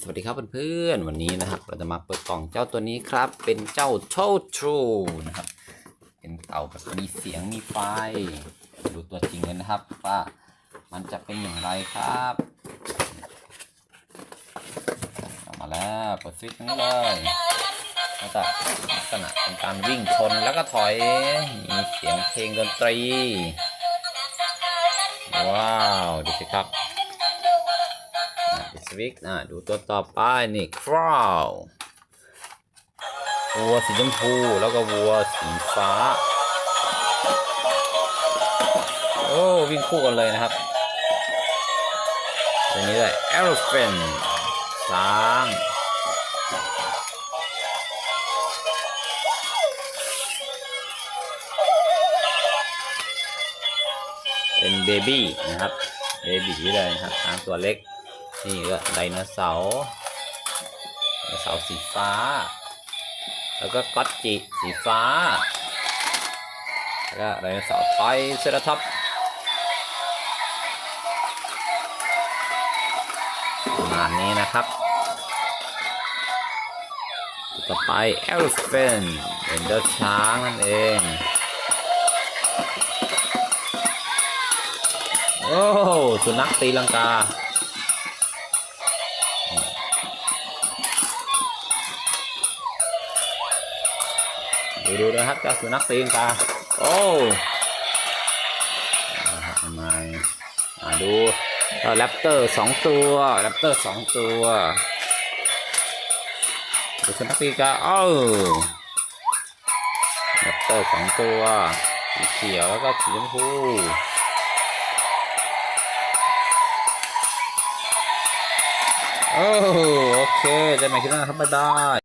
สวัสดีครับเพื่อนๆวันนี้นะครับ เราจะมาเปิดกล่องเจ้าตัวนี้ครับ เป็นเจ้าโชทรูนะครับ เป็นเต่าแบบมีเสียงมีไฟ ดูตัวจริงเลยนะครับ ว่ามันจะเป็นอย่างไรครับออกมาแล้วเปิดสวิตช์นี้เลยก็จะลักษณะเป็นการวิ่งชนแล้วก็ถอย มีเสียงเพลงดนตรี ว้าว ดูสิครับ วิกอะดูตัวต่อไปนี่คราววัวสีชมพูแล้วก็วัวสีฟ้า โอ้ วิ่งคู่กันเลยนะครับตัวนี้เลย elephant ช้างเป็นเบบี้นะครับ เบบี้เลยนะครับช้างตัวเล็ก นี่ก็ไดโนเสาร์ไดโนเสาร์สีฟ้า แล้วก็ก็อตจิสีฟ้า แล้วก็ไดโนเสาร์ไทรเซราทอปส์ประมาณนี้นะครับ ต่อไปเอลฟเฟนเป็นเจ้าช้างนั่นเองโอ้สุนัขตีลังกา ดูดูนะครับเจ้าสุนัขตีนกาโอ้นะครับทำไมอ่าดูแรปเตอร์สองตัวแรปเตอร์สองตัวดูสุนัขตีนกาเอ้แรปเตอร์สองตัวสีเขียวแล้วก็สีชมพูโอ้โอเคได้ไหมคิดนะครับบ๊ายบาย